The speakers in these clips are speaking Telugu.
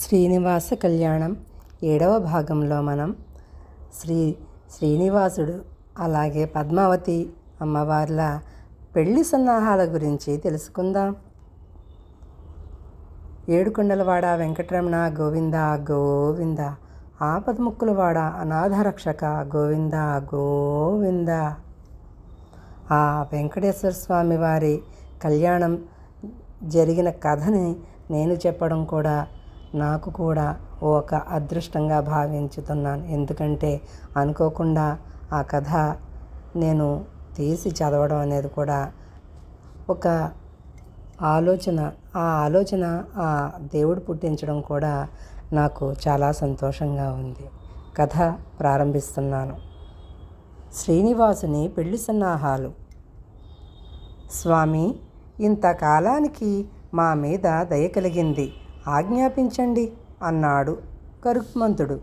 శ్రీనివాస కళ్యాణం ఏడవ భాగంలో మనం శ్రీ శ్రీనివాసుడు అలాగే పద్మావతి అమ్మవార్ల పెళ్ళి సన్నాహాల గురించి తెలుసుకుందాం. ఏడుకొండలవాడ వెంకటరమణ గోవింద గోవింద ఆపదముక్కులవాడ అనాథరక్షక గోవింద గోవింద. ఆ వెంకటేశ్వర స్వామి వారి కళ్యాణం జరిగిన కథని నేను చెప్పడం కూడా నాకు కూడా ఒక అదృష్టంగా భావించుతున్నాను. ఎందుకంటే అనుకోకుండా ఆ కథ నేను తీసి చదవడం అనేది కూడా ఒక ఆలోచన ఆ ఆలోచన ఆ దేవుడు పుట్టించడం కూడా నాకు చాలా సంతోషంగా ఉంది. కథ ప్రారంభిస్తున్నాను. శ్రీనివాసుని పెళ్ళి సన్నాహాలు. స్వామి ఇంతకాలానికి మా మీద దయ కలిగింది. ఆజ్ఞాపించండి అన్నాడు కరుక్మంతుడు.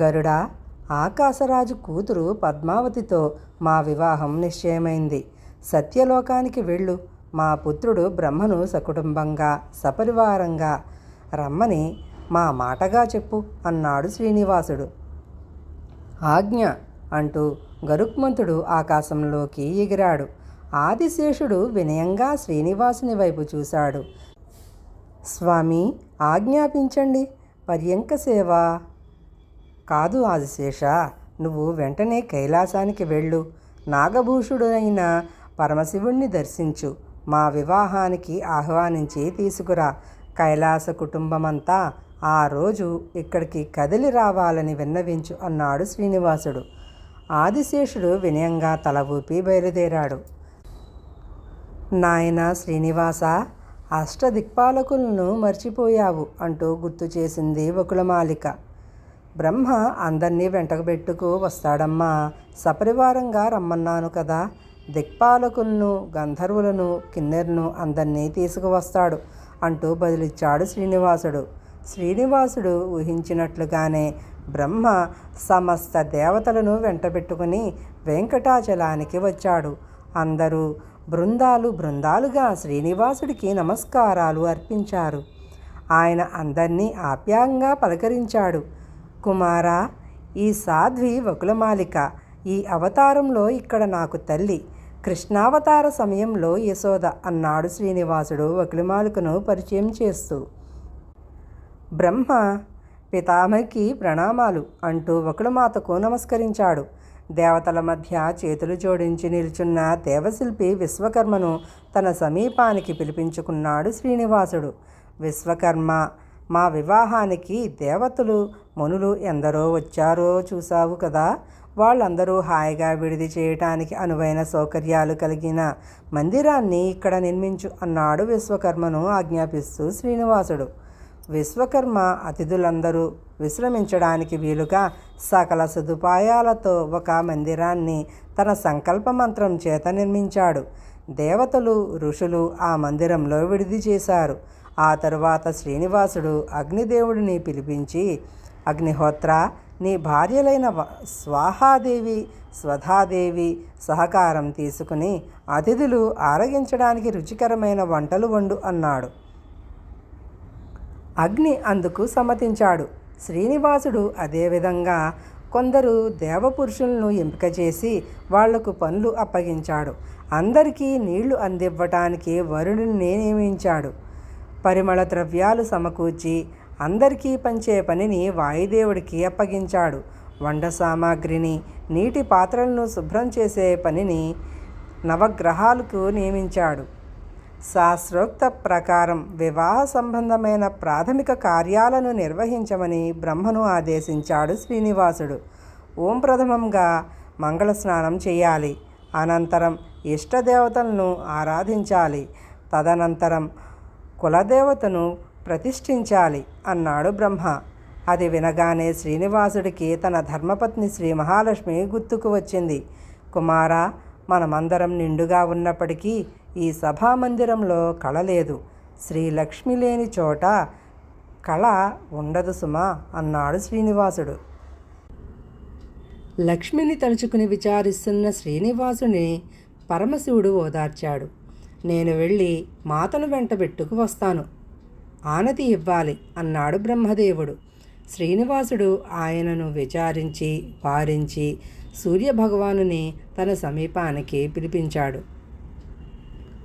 గరుడా ఆకాశరాజు కూతురు పద్మావతితో మా వివాహం నిశ్చయమైంది. సత్యలోకానికి వెళ్ళు. మా పుత్రుడు బ్రహ్మను సకుటుంబంగా సపరివారంగా రమ్మని మా మాటగా చెప్పు అన్నాడు శ్రీనివాసుడు. ఆజ్ఞ అంటూ గరుక్మంతుడు ఆకాశంలోకి ఎగిరాడు. ఆదిశేషుడు వినయంగా శ్రీనివాసుని వైపు చూశాడు. స్వామి ఆజ్ఞాపించండి. పర్యంక సేవ. కాదు ఆదిశేష నువ్వు వెంటనే కైలాసానికి వెళ్ళు. నాగభూషుడైన పరమశివుణ్ణి దర్శించు. మా వివాహానికి ఆహ్వానించి తీసుకురా. కైలాస కుటుంబమంతా ఆ రోజు ఇక్కడికి కదిలి రావాలని విన్నవించు అన్నాడు శ్రీనివాసుడు. ఆదిశేషుడు వినయంగా తల ఊపి బయలుదేరాడు. నాయన శ్రీనివాస అష్టదిక్పాలకులను మర్చిపోయావు అంటూ గుర్తు చేసింది వకులమాలిక. బ్రహ్మ అందరినీ వెంటబెట్టుకు వస్తాడమ్మా సపరివారంగా రమ్మన్నాను కదా. దిక్పాలకులను గంధర్వులను కిన్నెర్ను అందరినీ తీసుకువస్తాడు అంటూ బదిలిచ్చాడు శ్రీనివాసుడు. శ్రీనివాసుడు ఊహించినట్లుగానే బ్రహ్మ సమస్త దేవతలను వెంటబెట్టుకుని వెంకటాచలానికి వచ్చాడు. అందరూ బృందాలు బృందాలుగా శ్రీనివాసుడికి నమస్కారాలు అర్పించారు. ఆయన అందరినీ ఆప్యాయంగా పలకరించాడు. కుమారా ఈ సాధ్వి వకులమాలిక. ఈ అవతారంలో ఇక్కడ నాకు తల్లి. కృష్ణావతార సమయంలో యశోద అన్నాడు శ్రీనివాసుడు వకులమాలికను పరిచయం చేస్తూ. బ్రహ్మ పితామహకి ప్రణామాలు అంటూ వకులమాతకు నమస్కరించాడు. దేవతల మధ్య చేతులు జోడించి నిల్చున్న దేవశిల్పి విశ్వకర్మను తన సమీపానికి పిలిపించుకున్నాడు శ్రీనివాసుడు. విశ్వకర్మ మా వివాహానికి దేవతలు మునులు ఎందరో వచ్చారో చూసావు కదా. వాళ్ళందరూ హాయిగా విడిది చేయటానికి అనువైన సౌకర్యాలు కలిగిన మందిరాన్ని ఇక్కడ నిర్మించు అన్నాడు విశ్వకర్మను ఆజ్ఞాపిస్తూ శ్రీనివాసుడు. విశ్వకర్మ అతిథులందరూ విశ్రమించడానికి వీలుగా సకల సదుపాయాలతో ఒక మందిరాన్ని తన సంకల్ప మంత్రం చేత నిర్మించాడు. దేవతలు ఋషులు ఆ మందిరంలో విడిది చేశారు. ఆ తరువాత శ్రీనివాసుడు అగ్నిదేవుడిని పిలిపించి అగ్నిహోత్ర నీ భార్యలైన స్వాహాదేవి స్వధాదేవి సహకారం తీసుకుని అతిథులు ఆరగించడానికి రుచికరమైన వంటలు వండు అన్నాడు. అగ్ని అందుకు సమ్మతించాడు. శ్రీనివాసుడు అదేవిధంగా కొందరు దేవపురుషులను ఎంపిక చేసి వాళ్ళకు పనులు అప్పగించాడు. అందరికీ నీళ్ళు అందివ్వటానికి వరుణుని నియమించాడు. పరిమళ ద్రవ్యాలు సమకూర్చి అందరికీ పంచే పనిని వాయుదేవుడికి అప్పగించాడు. వంట సామాగ్రిని నీటి పాత్రలను శుభ్రం చేసే పనిని నవగ్రహాలకు నియమించాడు. శాస్త్రోక్త ప్రకారం వివాహ సంబంధమైన ప్రాథమిక కార్యాలను నిర్వహించమని బ్రహ్మను ఆదేశించాడు శ్రీనివాసుడు. ఓం ప్రథమంగా మంగళ స్నానం చేయాలి. అనంతరం ఇష్టదేవతలను ఆరాధించాలి. తదనంతరం కులదేవతను ప్రతిష్ఠించాలి అన్నాడు బ్రహ్మ. అది వినగానే శ్రీనివాసుడికి తన ధర్మపత్ని శ్రీ మహాలక్ష్మి గుర్తుకు వచ్చింది. కుమారా మనమందరం నిండుగా ఉన్నప్పటికీ ఈ సభామందిరంలో కళ లేదు. శ్రీ లక్ష్మి లేని చోట కళ ఉండదు సుమా అన్నాడు శ్రీనివాసుడు. లక్ష్మిని తలుచుకుని విచారిస్తున్న శ్రీనివాసుని పరమశివుడు ఓదార్చాడు. నేను వెళ్ళి మాతను వెంటబెట్టుకు వస్తాను. ఆనతి ఇవ్వాలి అన్నాడు బ్రహ్మదేవుడు. శ్రీనివాసుడు ఆయనను విచారించి వారించి సూర్యభగవానుని తన సమీపానికి పిలిపించాడు.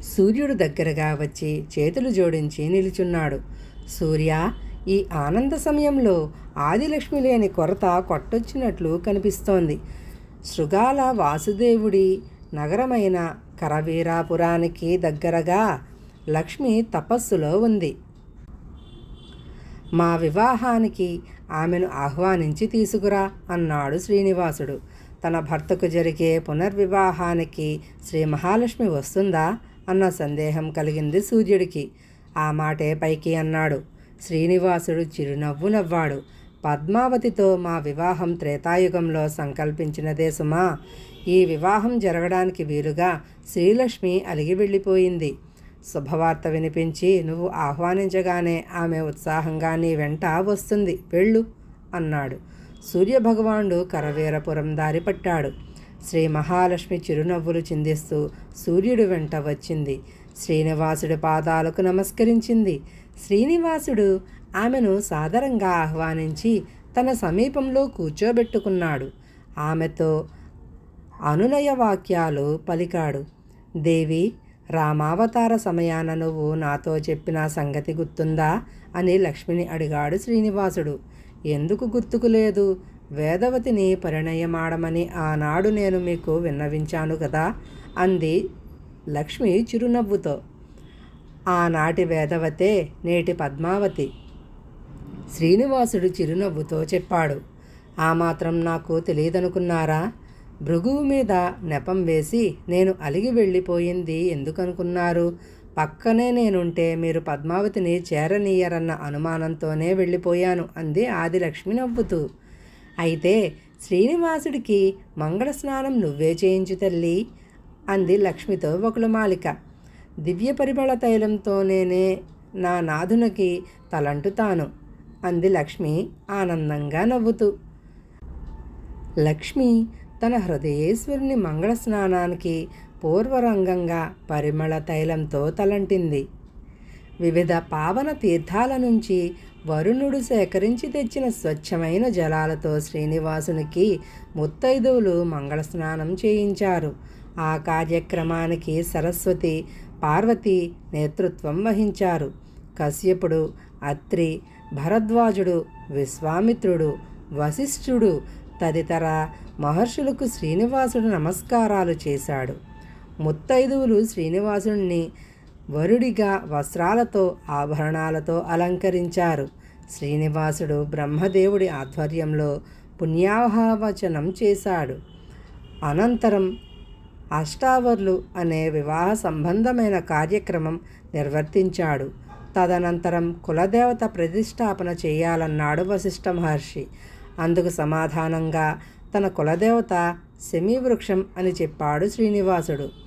సూర్యుడు దగ్గరగా వచ్చి చేతులు జోడించి నిలుచున్నాడు. సూర్య ఈ ఆనంద సమయంలో ఆదిలక్ష్మి లేని కొరత కొట్టొచ్చినట్లు కనిపిస్తోంది. శృగాల వాసుదేవుడి నగరమైన కరవీరాపురానికి దగ్గరగా లక్ష్మి తపస్సులో ఉంది. మా వివాహానికి ఆమెను ఆహ్వానించి తీసుకురా అన్నాడు శ్రీనివాసుడు. తన భర్తకు జరిగే పునర్వివాహానికి శ్రీ మహాలక్ష్మి వస్తుందా? అన్న సందేహం కలిగింది సూర్యుడికి. ఆ మాటే పైకి అన్నాడు. శ్రీనివాసుడు చిరునవ్వు నవ్వాడు. పద్మావతితో మా వివాహం త్రేతాయుగంలో సంకల్పించినదే సుమా. ఈ వివాహం జరగడానికి వీలుగా శ్రీలక్ష్మి అలిగి వెళ్ళిపోయింది. శుభవార్త వినిపించి నువ్వు ఆహ్వానించగానే ఆమె ఉత్సాహంగా నీ వెంట వస్తుంది. వెళ్ళు అన్నాడు. సూర్యభగవానుడు కరవీరపురం దారి పట్టాడు. శ్రీ మహాలక్ష్మి చిరునవ్వులు చిందిస్తూ సూర్యుడు వెంట వచ్చింది. శ్రీనివాసుడి పాదాలకు నమస్కరించింది. శ్రీనివాసుడు ఆమెను సాదరంగా ఆహ్వానించి తన సమీపంలో కూర్చోబెట్టుకున్నాడు. ఆమెతో అనునయ వాక్యాలు పలికాడు. దేవి రామావతార సమయాన నువ్వు నాతో చెప్పిన సంగతి గుర్తుందా? అని లక్ష్మిని అడిగాడు శ్రీనివాసుడు. ఎందుకు గుర్తుకు లేదు? వేదవతిని పరిణయమాడమని ఆనాడు నేను మీకు విన్నవించాను కదా అంది లక్ష్మి చిరునవ్వుతో. ఆనాటి వేదవతే నేటి పద్మావతి. శ్రీనివాసుడు చిరునవ్వుతో చెప్పాడు ఆ మాత్రం నాకు తెలియదనుకున్నారా? భృగువు మీద నెపం వేసి నేను అలిగి వెళ్ళిపోయింది ఎందుకనుకున్నారు? పక్కనే నేనుంటే మీరు పద్మావతిని చేరనీయరన్న అనుమానంతోనే వెళ్ళిపోయాను అంది ఆదిలక్ష్మి నవ్వుతూ. అయితే శ్రీనివాసుడికి మంగళ స్నానం నువ్వే చేయించు తల్లి అంది లక్ష్మితో ఒకళమాలిక దివ్య పరిమళ తైలంతో నేనే నా నాథునికి తలంటుతాను అంది లక్ష్మి ఆనందంగా నవ్వుతూ. లక్ష్మి తన హృదయేశ్వరుని మంగళ స్నానానికి పూర్వరంగంగా పరిమళ తైలంతో తలంటింది. వివిధ పావన తీర్థాల నుంచి వరుణుడు సేకరించి తెచ్చిన స్వచ్ఛమైన జలాలతో శ్రీనివాసునికి ముత్తైదువులు మంగళ స్నానం చేయించారు. ఆ కార్యక్రమానికి సరస్వతి పార్వతి నేతృత్వం వహించారు. కశ్యపుడు అత్రి భరద్వాజుడు విశ్వామిత్రుడు వశిష్ఠుడు తదితర మహర్షులకు శ్రీనివాసుడు నమస్కారాలు చేశాడు. ముత్తైదువులు శ్రీనివాసుడిని వరుడిగా వస్త్రాలతో ఆభరణాలతో అలంకరించారు. శ్రీనివాసుడు బ్రహ్మదేవుడి ఆధ్వర్యంలో పుణ్యాహవచనం చేశాడు. అనంతరం అష్టావర్లు అనే వివాహ సంబంధమైన కార్యక్రమం నిర్వర్తించాడు. తదనంతరం కులదేవత ప్రతిష్టాపన చేయాలన్నాడు వశిష్ఠ మహర్షి. అందుకు సమాధానంగా తన కులదేవత శమీవృక్షం అని చెప్పాడు శ్రీనివాసుడు.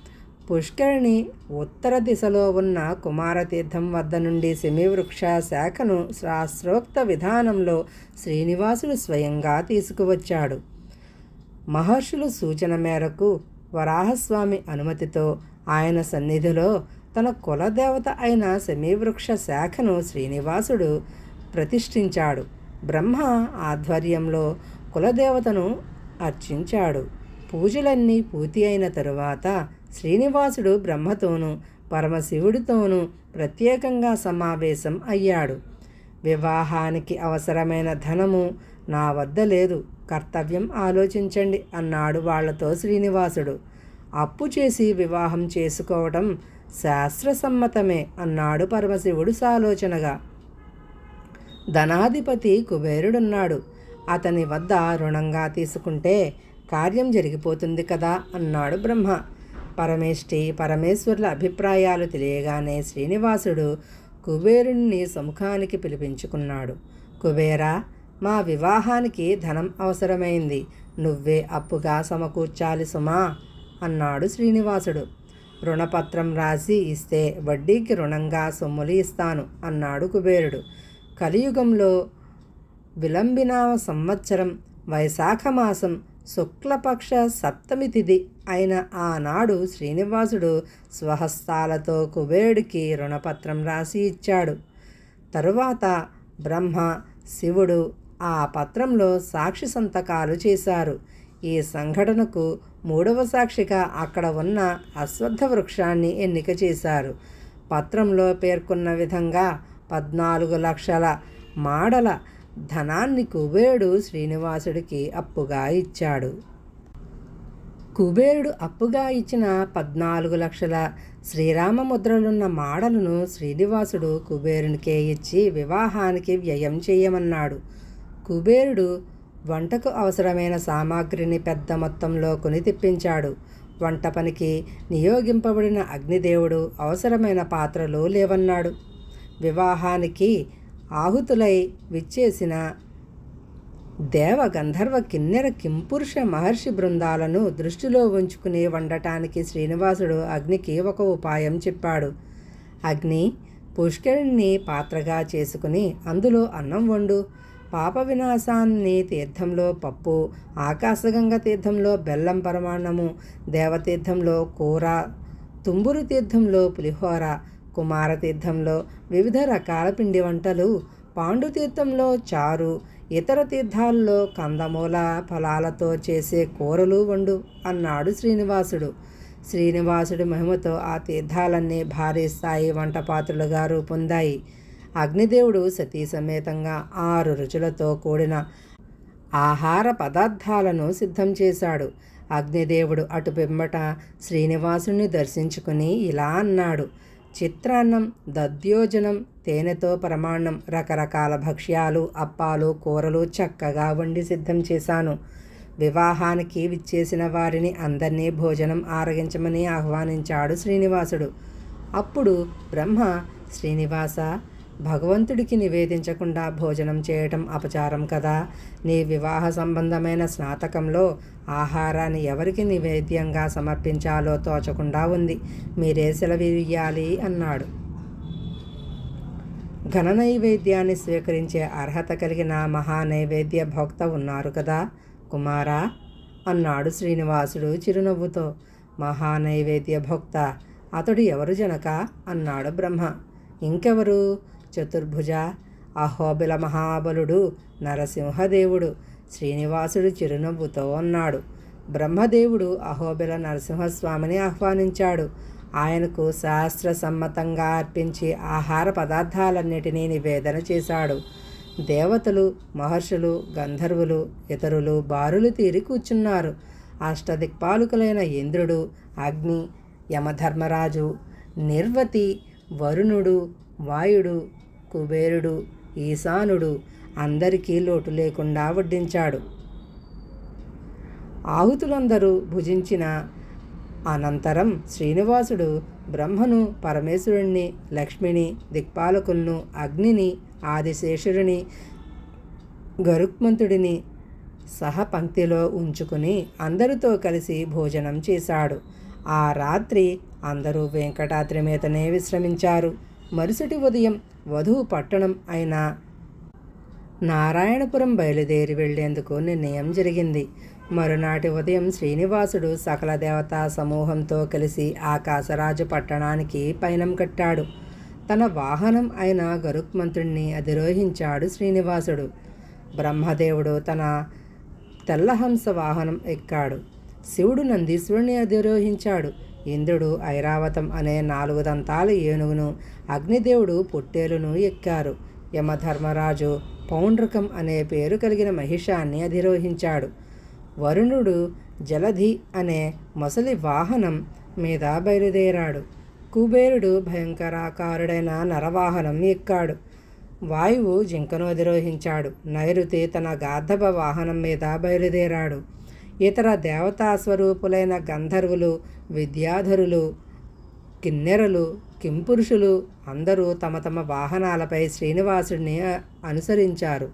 పుష్కరిణి ఉత్తర దిశలో ఉన్న కుమారతీర్థం వద్ద నుండి శమీవృక్ష శాఖను శాస్త్రోక్త విధానంలో శ్రీనివాసుడు స్వయంగా తీసుకువచ్చాడు. మహర్షుల సూచన మేరకు వరాహస్వామి అనుమతితో ఆయన సన్నిధిలో తన కులదేవత అయిన శమీవృక్ష శాఖను శ్రీనివాసుడు ప్రతిష్ఠించాడు. బ్రహ్మ ఆధ్వర్యంలో కులదేవతను అర్చించాడు. పూజలన్నీ పూర్తి అయిన తరువాత శ్రీనివాసుడు బ్రహ్మతోనూ పరమశివుడితోనూ ప్రత్యేకంగా సమావేశం అయ్యాడు. వివాహానికి అవసరమైన ధనము నా వద్ద లేదు. కర్తవ్యం ఆలోచించండి అన్నాడు వాళ్ళతో శ్రీనివాసుడు. అప్పు చేసి వివాహం చేసుకోవటం శాస్త్రసమ్మతమే అన్నాడు పరమశివుడు సాలోచనగా. ధనాధిపతి కుబేరుడున్నాడు. అతని వద్ద రుణంగా తీసుకుంటే కార్యం జరిగిపోతుంది కదా అన్నాడు బ్రహ్మ. పరమేష్టి పరమేశ్వరుల అభిప్రాయాలు తెలియగానే శ్రీనివాసుడు కుబేరుణ్ణి సముఖానికి పిలిపించుకున్నాడు. కుబేరా మా వివాహానికి ధనం అవసరమైంది. నువ్వే అప్పుగా సమకూర్చాలి సుమా అన్నాడు శ్రీనివాసుడు. రుణపత్రం రాసి ఇస్తే వడ్డీకి రుణంగా సొమ్ములు ఇస్తాను అన్నాడు కుబేరుడు. కలియుగంలో విలంబిన సంవత్సరం వైశాఖ మాసం శుక్లపక్ష సప్తమి తిథి అయిన ఆనాడు శ్రీనివాసుడు స్వహస్తాలతో కుబేరుడికి రుణపత్రం రాసి ఇచ్చాడు. తరువాత బ్రహ్మ శివుడు ఆ పత్రంలో సాక్షి సంతకాలు చేశారు. ఈ సంఘటనకు మూడవ సాక్షిగా అక్కడ ఉన్న అశ్వత్థ వృక్షాన్ని ఎన్నిక చేశారు. పత్రంలో పేర్కొన్న విధంగా పద్నాలుగు లక్షల మాడల ధనాన్ని కుబేరుడు శ్రీనివాసుడికి అప్పుగా ఇచ్చాడు. కుబేరుడు అప్పుగా ఇచ్చిన పద్నాలుగు లక్షల శ్రీరామ ముద్రలున్న మాడలను శ్రీనివాసుడు కుబేరునికే ఇచ్చి వివాహానికి వ్యయం చేయమన్నాడు. కుబేరుడు వంటకు అవసరమైన సామాగ్రిని పెద్ద మొత్తంలో కొని తెప్పించాడు. వంట పనికి నియోగింపబడిన అగ్నిదేవుడు అవసరమైన పాత్రలు లేవన్నాడు. వివాహానికి ఆహుతులై విచ్చేసిన దేవ గంధర్వ కిన్నెర కింపురుష మహర్షి బృందాలను దృష్టిలో ఉంచుకుని వండటానికి శ్రీనివాసుడు అగ్నికి ఒక ఉపాయం చెప్పాడు. అగ్ని పుష్కరిణిని పాత్రగా చేసుకుని అందులో అన్నం వండు. పాప వినాశాన్ని తీర్థంలో పప్పు ఆకాశగంగ తీర్థంలో బెల్లం పరమాన్నము దేవతీర్థంలో కూర తుంబురు తీర్థంలో పులిహోర కుమారతీర్థంలో వివిధ రకాల పిండి వంటలు పాండుతీర్థంలో చారు ఇతర తీర్థాల్లో కందమూల ఫలాలతో చేసే కూరలు వండు అన్నాడు శ్రీనివాసుడు. శ్రీనివాసుడి మహిమతో ఆ తీర్థాలన్నీ భారీ స్థాయి వంటపాత్రలుగా రూపొందాయి. అగ్నిదేవుడు సతీ సమేతంగా ఆరు రుచులతో కూడిన ఆహార పదార్థాలను సిద్ధం చేశాడు. అగ్నిదేవుడు అటు పిమ్మట శ్రీనివాసుని దర్శించుకుని ఇలా అన్నాడు చిత్రాన్నం దద్యోజనం తేనెతో ప్రమాణం రకరకాల భక్ష్యాలు అప్పాలు కూరలు చక్కగా వండి సిద్ధం చేశాను. వివాహానికి విచ్చేసిన వారిని అందరినీ భోజనం ఆరగించమని ఆహ్వానించాడు శ్రీనివాసుడు. అప్పుడు బ్రహ్మ శ్రీనివాస భగవంతుడికి నివేదించకుండా భోజనం చేయటం అపచారం కదా? నీ వివాహ సంబంధమైన స్నాతకంలో ఆహారాన్ని ఎవరికి నివేద్యంగా సమర్పించాలో తోచకుండా ఉంది. మీరే సెలవియ్యాలి అన్నాడు. ఘన నైవేద్యాన్ని స్వీకరించే అర్హత కలిగిన మహానైవేద్య భోక్త ఉన్నారు కదా కుమారా అన్నాడు శ్రీనివాసుడు చిరునవ్వుతో. మహానైవేద్య భోక్త అతడు ఎవరు జనక? అన్నాడు బ్రహ్మ. ఇంకెవరు? చతుర్భుజ అహోబిల మహాబలుడు నరసింహదేవుడు. శ్రీనివాసుడు చిరునవ్వుతో ఉన్నాడు. బ్రహ్మదేవుడు అహోబిల నరసింహస్వామిని ఆహ్వానించాడు. ఆయనకు శాస్త్ర సమ్మతంగా అర్పించి ఆహార పదార్థాలన్నిటినీ నివేదన చేశాడు. దేవతలు మహర్షులు గంధర్వులు ఇతరులు బారులు తీరి కూర్చున్నారు. అష్టదిక్పాలకులైన ఇంద్రుడు అగ్ని యమధర్మరాజు నిర్వతి వరుణుడు వాయుడు కుబేరుడు ఈశానుడు అందరికీ లోటు లేకుండా వడ్డించాడు. ఆహుతులందరూ భుజించిన అనంతరం శ్రీనివాసుడు బ్రహ్మను పరమేశ్వరుణ్ణి లక్ష్మిని దిక్పాలకులను అగ్నిని ఆదిశేషుడిని గరుక్మంతుడిని సహపంక్తిలో ఉంచుకుని అందరితో కలిసి భోజనం చేశాడు. ఆ రాత్రి అందరూ వెంకటాద్రి మీదనే విశ్రమించారు. మరుసటి ఉదయం వధువు పట్టణం అయిన నారాయణపురం బయలుదేరి వెళ్ళేందుకు నిర్ణయం జరిగింది. మరునాటి ఉదయం శ్రీనివాసుడు సకల దేవతా సమూహంతో కలిసి ఆకాశరాజు పట్టణానికి పయనం కట్టాడు. తన వాహనం అయిన గరుక్మంతుణ్ణి అధిరోహించాడు శ్రీనివాసుడు. బ్రహ్మదేవుడు తన తెల్లహంస వాహనం ఎక్కాడు. శివుడు నందీశ్వరుని అధిరోహించాడు. ఇంద్రుడు ఐరావతం అనే నాలుగు దంతాల ఏనుగును అగ్నిదేవుడు పొట్టేలును ఎక్కారు. యమధర్మరాజు పౌండ్రకం అనే పేరు కలిగిన మహిషాన్ని అధిరోహించాడు. వరుణుడు జలధి అనే మొసలి వాహనం మీద బయలుదేరాడు. కుబేరుడు భయంకరాకారుడైన నరవాహనం ఎక్కాడు. వాయువు జింకను అధిరోహించాడు. నైరుతి తన గాధబ వాహనం మీద బయలుదేరాడు. ఇతర దేవతా స్వరూపులైన గంధర్వులు విద్యాధరులు కిన్నెరలు కింపురుషులు అందరూ తమ తమ వాహనాలపై శ్రీనివాసుడిని అనుసరించారు.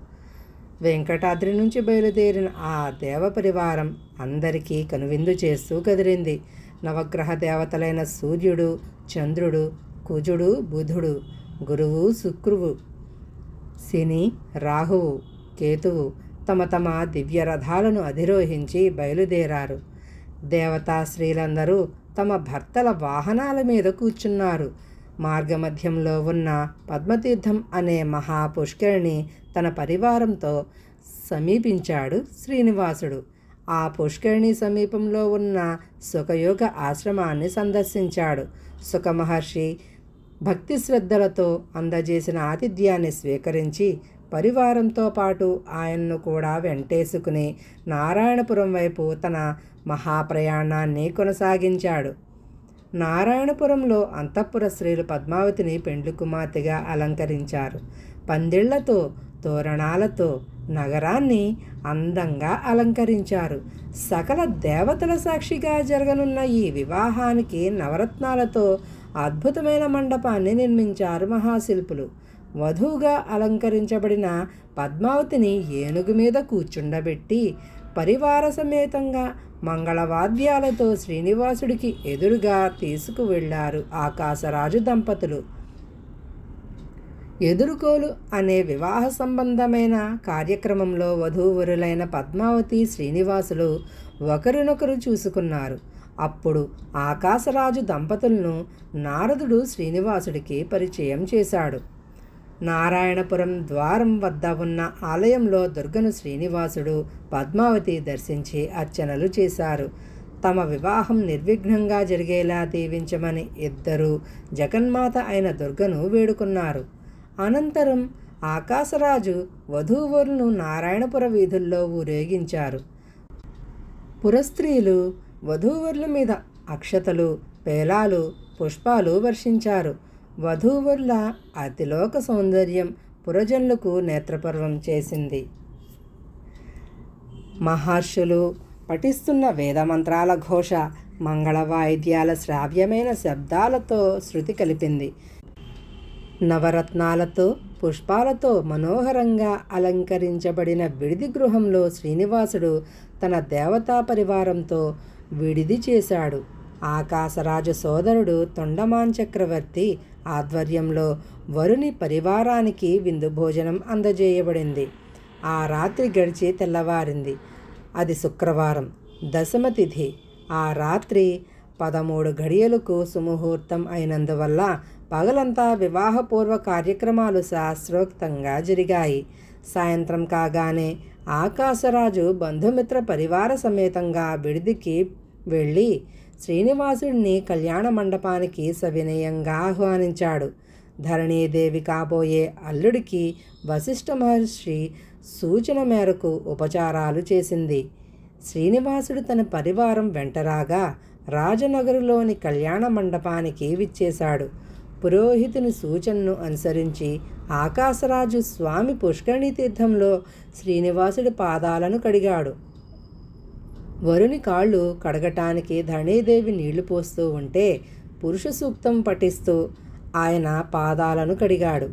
వెంకటాద్రి నుంచి బయలుదేరిన ఆ దేవ పరివారం అందరికీ కనువిందు చేస్తూ కదిలింది. నవగ్రహ దేవతలైన సూర్యుడు చంద్రుడు కుజుడు బుధుడు గురువు శుక్రువు శని రాహువు కేతువు తమ తమ దివ్య రథాలను అధిరోహించి బయలుదేరారు. దేవతా స్త్రీలందరూ తమ భర్తల వాహనాల మీద కూర్చున్నారు. మార్గమధ్యంలో ఉన్న పద్మతీర్థం అనే మహాపుష్కరిణి తన పరివారంతో సమీపించాడు శ్రీనివాసుడు. ఆ పుష్కరిణి సమీపంలో ఉన్న సుఖయోగ ఆశ్రమాన్ని సందర్శించాడు. సుఖమహర్షి భక్తి శ్రద్ధలతో అందజేసిన ఆతిథ్యాన్ని స్వీకరించి పరివారంతో పాటు ఆయన్ను కూడా వెంటేసుకుని నారాయణపురం వైపు తన మహాప్రయాణాన్ని కొనసాగించాడు. నారాయణపురంలో అంతఃపుర శ్రీలు పద్మావతిని పెండ్లి కుమార్తెగా అలంకరించారు. పందిళ్ళతో తోరణాలతో నగరాన్ని అందంగా అలంకరించారు. సకల దేవతల సాక్షిగా జరగనున్న ఈ వివాహానికి నవరత్నాలతో అద్భుతమైన మండపాన్ని నిర్మించారు మహాశిల్పులు. వధువుగా అలంకరించబడిన పద్మావతిని ఏనుగు మీద కూర్చుండబెట్టి పరివార సమేతంగా మంగళవాద్యాలతో శ్రీనివాసుడికి ఎదురుగా తీసుకువెళ్ళారు ఆకాశరాజు దంపతులు. ఎదురుకోలు అనే వివాహ సంబంధమైన కార్యక్రమంలో వధూవరులైన పద్మావతి శ్రీనివాసులు ఒకరినొకరు చూసుకున్నారు. అప్పుడు ఆకాశరాజు దంపతులను నారదుడు శ్రీనివాసుడికి పరిచయం చేశాడు. నారాయణపురం ద్వారం వద్ద ఉన్న ఆలయంలో దుర్గను శ్రీనివాసుడు పద్మావతి దర్శించి అర్చనలు చేశారు. తమ వివాహం నిర్విఘ్నంగా జరిగేలా దీవించమని ఇద్దరూ జగన్మాత అయిన దుర్గను వేడుకున్నారు. అనంతరం ఆకాశరాజు వధూవరును నారాయణపుర వీధుల్లో ఊరేగించారు. పురస్త్రీలు వధూవరుల మీద అక్షతలు పేలాలు పుష్పాలు వర్షించారు. వధూవరుల అతిలోక సౌందర్యం పురజనులకు నేత్రపర్వం చేసింది. మహర్షులు పఠిస్తున్న వేదమంత్రాల ఘోష మంగళ వాయిద్యాల శ్రావ్యమైన శబ్దాలతో శృతి కలిపింది. నవరత్నాలతో పుష్పాలతో మనోహరంగా అలంకరించబడిన విడిది గృహంలో శ్రీనివాసుడు తన దేవతా పరివారంతో విడిది చేశాడు. ఆకాశరాజు సోదరుడు తొండమాన్ చక్రవర్తి ఆధ్వర్యంలో వరుని పరివారానికి విందు భోజనం అందజేయబడింది. ఆ రాత్రి గడిచి తెల్లవారింది. అది శుక్రవారం. దశమ తిథి. ఆ రాత్రి పదమూడు గడియలకు సుముహూర్తం అయినందువల్ల పగలంతా వివాహపూర్వ కార్యక్రమాలు శాస్త్రోక్తంగా జరిగాయి. సాయంత్రం కాగానే ఆకాశరాజు బంధుమిత్ర పరివార సమేతంగా విడిదికి వెళ్ళి శ్రీనివాసుడిని కళ్యాణ మండపానికి సవినయంగా ఆహ్వానించాడు. ధరణీదేవి కాబోయే అల్లుడికి వశిష్ఠ మహర్షి సూచన మేరకు ఉపచారాలు చేసింది. శ్రీనివాసుడు తన పరివారం వెంటరాగా రాజనగరులోని కళ్యాణ మండపానికి విచ్చేశాడు. పురోహితుని సూచనను అనుసరించి ఆకాశరాజు స్వామి పుష్కరిణి తీర్థంలో శ్రీనివాసుడి పాదాలను కడిగాడు. వరుని కాళ్ళు కడగటానికి ధరణీదేవి నీళ్ళు పోస్తూ ఉంటే పురుష సూక్తం పఠిస్తూ ఆయన పాదాలను కడిగాడు.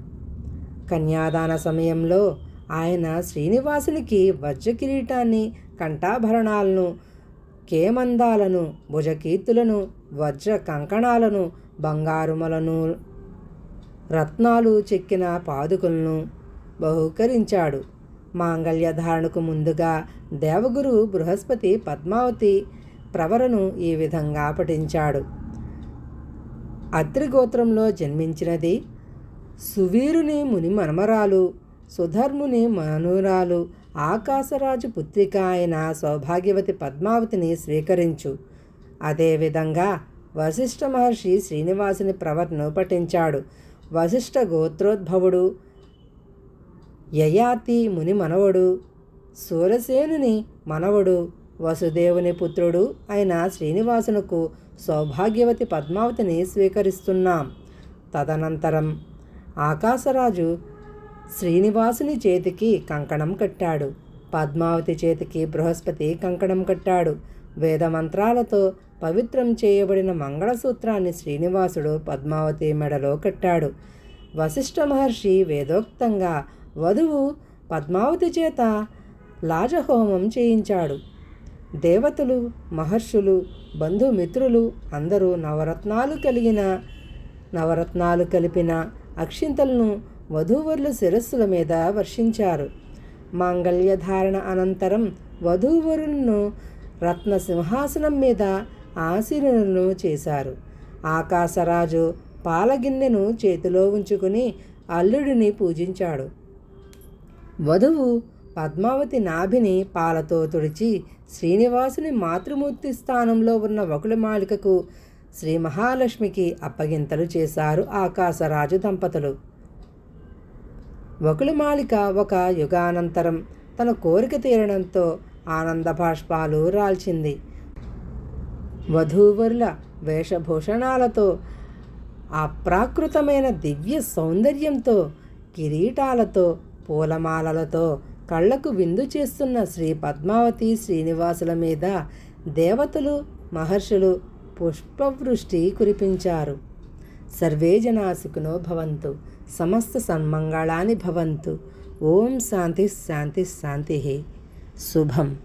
కన్యాదాన సమయంలో ఆయన శ్రీనివాసునికి వజ్రకిరీటాన్ని కంఠాభరణాలను కేమందాలను భుజకీర్తులను వజ్ర కంకణాలను బంగారుమలను రత్నాలు చెక్కిన పాదుకులను బహుకరించాడు. మాంగళ్యధారణకు ముందుగా దేవగురు బృహస్పతి పద్మావతి ప్రవరను ఈ విధంగా పఠించాడు. అత్రిగోత్రంలో జన్మించినది సువీరుని ముని మనమరాలు సుధర్ముని మనురాలు ఆకాశరాజు పుత్రిక అయిన సౌభాగ్యవతి పద్మావతిని స్వీకరించు. అదేవిధంగా వశిష్ఠ మహర్షి శ్రీనివాసుని ప్రవర్ను పఠించాడు. వశిష్ఠ గోత్రోద్భవుడు యయాతి ముని మనవడు. సూరసేనుని మనవడు. వసుదేవుని పుత్రుడు అయిన శ్రీనివాసునకు సౌభాగ్యవతి పద్మావతిని స్వీకరిస్తున్నాం. తదనంతరం ఆకాశరాజు శ్రీనివాసుని చేతికి కంకణం కట్టాడు. పద్మావతి చేతికి బృహస్పతి కంకణం కట్టాడు. వేదమంత్రాలతో పవిత్రం చేయబడిన మంగళసూత్రాన్ని శ్రీనివాసుడు పద్మావతి మెడలో కట్టాడు. వశిష్ఠ మహర్షి వేదోక్తంగా వధువు పద్మావతి చేత లాజహోమం చేయించాడు. దేవతలు మహర్షులు బంధుమిత్రులు అందరూ నవరత్నాలు కలిగిన నవరత్నాలు కలిపిన అక్షింతలను వధూవరుల శిరస్సుల మీద వర్షించారు. మాంగళ్యధారణ అనంతరం వధూవరులను రత్న సింహాసనం మీద ఆశీనులను చేశారు. ఆకాశరాజు పాలగిన్నెను చేతిలో ఉంచుకుని అల్లుడిని పూజించాడు. వధువు పద్మావతి నాభిని పాలతో తుడిచి శ్రీనివాసుని మాతృమూర్తి స్థానంలో ఉన్న వకుళమాలికకు శ్రీ మహాలక్ష్మికి అప్పగింతలు చేశారు ఆకాశరాజు దంపతులు. వకుళమాలిక ఒక యుగానంతరం తన కోరిక తీరడంతో ఆనంద బాష్పాలు రాల్చింది. వధూవరుల వేషభూషణాలతో అప్రాకృతమైన దివ్య సౌందర్యంతో కిరీటాలతో పూలమాలలతో కళ్ళకు విందు చేస్తున్న శ్రీ పద్మావతి శ్రీనివాసుల మీద దేవతలు మహర్షులు పుష్పవృష్టి కురిపించారు. సర్వే జనా భవంతు సమస్త సన్మంగళాని భవంతు. ఓం శాంతి శాంతి శాంతి. శుభం.